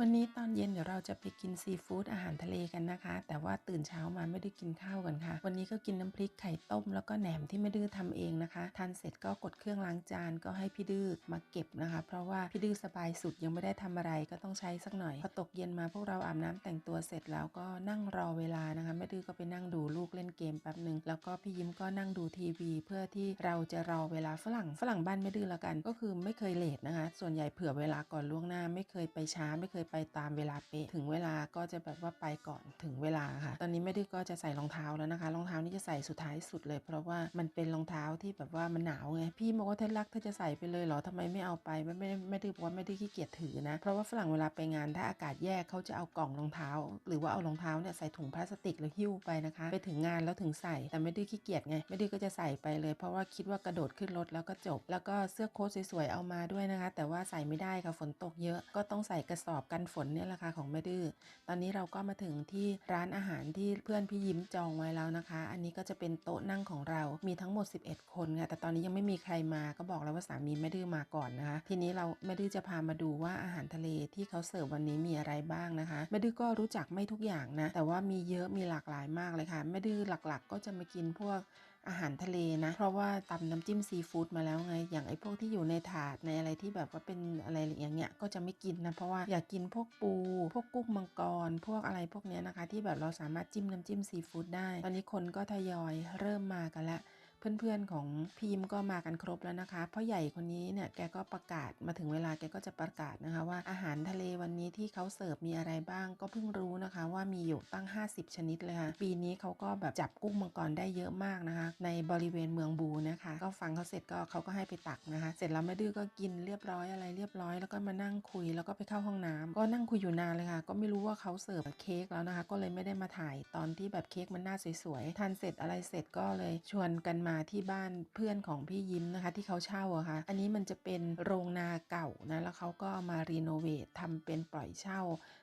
วันนี้ตอนเย็นเดี๋ยวเราจะไปกินซีฟู้ดอาหารทะเลกันนะคะ แต่ว่าตื่นเช้ามาไม่ได้กินข้าวกันค่ะ วันนี้ก็กินน้ำพริกไข่ต้มแล้วก็แหนมที่ไม่ดื้อทำเองนะคะทานเสร็จก็กดเครื่องล้างจานก็ให้พี่ดื้อมาเก็บนะคะ เพราะว่าพี่ดื้อสบายสุดยังไม่ได้ทำอะไรก็ต้องใช้สักหน่อย พอตกเย็นมาพวกเราอาบน้ำแต่งตัวเสร็จแล้วก็นั่งรอเวลานะคะแม่ดื้อก็ไปนั่งดูลูกเล่นเกม ป๊บหนึ่งแล้วก็พี่ยิ้มก็นั่งดูทีวี เพื่อที่เราจะรอเวลาฝรั่งฝรั่งบ้านแม่ดื้อละกัน ก็คือไม่เคยเลทนะคะ ส่วนใหญ่เผื่อเวลาก่อนล่วงหน้า ไม่เคยไปช้า ไม่เคยไปตามเวลาเป๊ะถึงเวลาก็จะแบบว่าไปก่อนถึงเวลาค่ะ ตอนนี้แม่ดื้อก็จะใส่รองเท้าแล้วนะคะรองเท้านี่จะใส่สุดท้ายสุดเลย เพราะว่ามันเป็นรองเท้าที่แบบว่ามันหนาวไงพี่บอกว่าเธอรักเธอจะใส่ไปเลยเหรอทำไมไม่เอาไปไม่ไม่ไม่ดื้อบอกว่าไม่ดื้อขี้เกียจถือนะ เพราะว่าฝรั่งเวลาไปงานถ้าอากาศแย่เขาจะเอากล่องรองเท้า หรือว่าเอารองเท้าเนี่ยใส่ถุงพลาสติกหรือหิ้วไปนะคะ ไปถึงงานแล้วถึงใส่ แต่ไม่ดื้อขี้เกียจไง ไม่ดื้อก็จะใส่ไปเลย เพราะว่าคิดว่ากระโดดขึ้นรถแล้วก็จบ แล้วก็เสื้อโค้ทสวยๆเอามาด้วยนะคะ แต่ว่าใส่ไม่ได้ค่ะฝนตกเยอะ ก็ต้องใส่กระสอบกันฝนเนี่ยแหละค่ะของแม่ดื้อ ตอนนี้เราก็มาถึงที่ร้านอาหารที่เพื่อนพี่ยิ้มจองไว้แล้วนะคะ อันนี้ก็จะเป็นโต๊ะนั่งของเรา มีทั้งหมด 11 คนค่ะ แต่ตอนนี้ยังไม่มีใครมา ก็บอกแล้วว่าสามีแม่ดื้อมาก่อนนะคะ ทีนี้เราแม่ดื้อจะพามาดูว่าอาหารทะเลที่เขาเสิร์ฟวันนี้มีอะไรบ้างนะคะแม่ดื้อก็รู้จักไม่ทุกอย่างนะ แต่ว่ามีเยอะมีหลากหลายมากเลยค่ะแม่ดื้อหลักก็จะมากินพวกอาหารทะเลนะ เพราะว่าตำน้ำจิ้มซีฟู้ดมาแล้วไง อย่างไอ้พวกที่อยู่ในถาดในอะไรที่แบบว่าเป็นอะไรอย่างเงี้ย ก็จะไม่กินนะ เพราะว่าอยากกินพวกปู พวกกุ้งมังกร พวกอะไรพวกเนี้ยนะคะ ที่แบบเราสามารถจิ้มน้ำจิ้มซีฟู้ดได้ ตอนนี้คนก็ทยอยเริ่มมากันแล้ว เพื่อนๆของพีมก็มากันครบแล้วนะคะพ่อใหญ่คนนี้เนี่ยแกก็ประกาศมาถึงเวลาแกก็จะประกาศนะคะว่าอาหารทะเลวันนี้ที่เขาเสิร์ฟมีอะไรบ้าง ก็เพิ่งรู้นะคะ ว่ามีอยู่ตั้ง 50 ชนิดเลยค่ะปีนี้เขาก็แบบจับกุ้งมังกรได้เยอะมากนะคะ ในบริเวณเมืองบูนะคะก็ฟังเขาเสร็จก็เขาก็ให้ไปตักนะคะ เสร็จแล้วแม่ดื้อก็กินเรียบร้อยอะไรเรียบร้อยแล้วก็มานั่งคุยแล้วก็ไปเข้าห้องน้ำก็นั่งคุยอยู่นานเลยค่ะ ก็ไม่รู้ว่าเขาเสิร์ฟเค้กแล้วนะคะ ก็เลยไม่ได้มาถ่ายตอนที่แบบเค้กมันหน่าสวยๆทานเสร็จอะไรเสร็จก็เลยชวนกันมาที่บ้านเพื่อนของพี่ยิ้มนะคะที่เขาเช่าอะค่ะ อันนี้มันจะเป็นโรงนาเก่านะแล้วเขาก็มารีโนเวททำเป็นปล่อยเช่า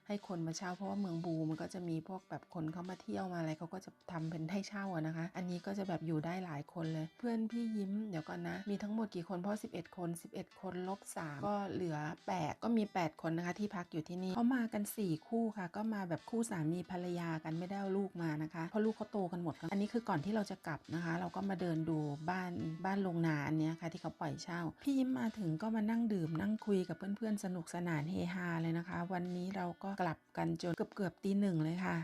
ให้คนมาเช่าเพราะว่าเมืองบูมันก็จะมีพวกแบบคนเขามาเที่ยวมาอะไรเขาก็จะทำเป็นให้เช่าอะนะคะ อันนี้ก็จะแบบอยู่ได้หลายคนเลย เพื่อนพี่ยิ้มเดี๋ยวก่อนนะ มีทั้งหมดกี่คนเพราะ 11 คน 11 คนลบ3ก็เหลือ 8 ก็มี 8 คนนะคะที่พักอยู่ที่นี่เขามากัน 4 คู่ค่ะ ก็มาแบบคู่สามีภรรยากันไม่ได้เอาลูกมานะคะเพราะลูกเขาโตกันหมด อันนี้คือก่อนที่เราจะกลับนะคะ เราก็มาเดินดูบ้านบ้านโรงนาอันเนี้ยค่ะที่เขาปล่อยเช่า พี่ยิ้มมาถึงก็มานั่งดื่มนั่งคุยกับเพื่อนๆสนุกสนานเฮฮาเลยนะคะ วันนี้เราก็กลับกันจนเกือบเกือบตีหนึ่งเลยค่ะ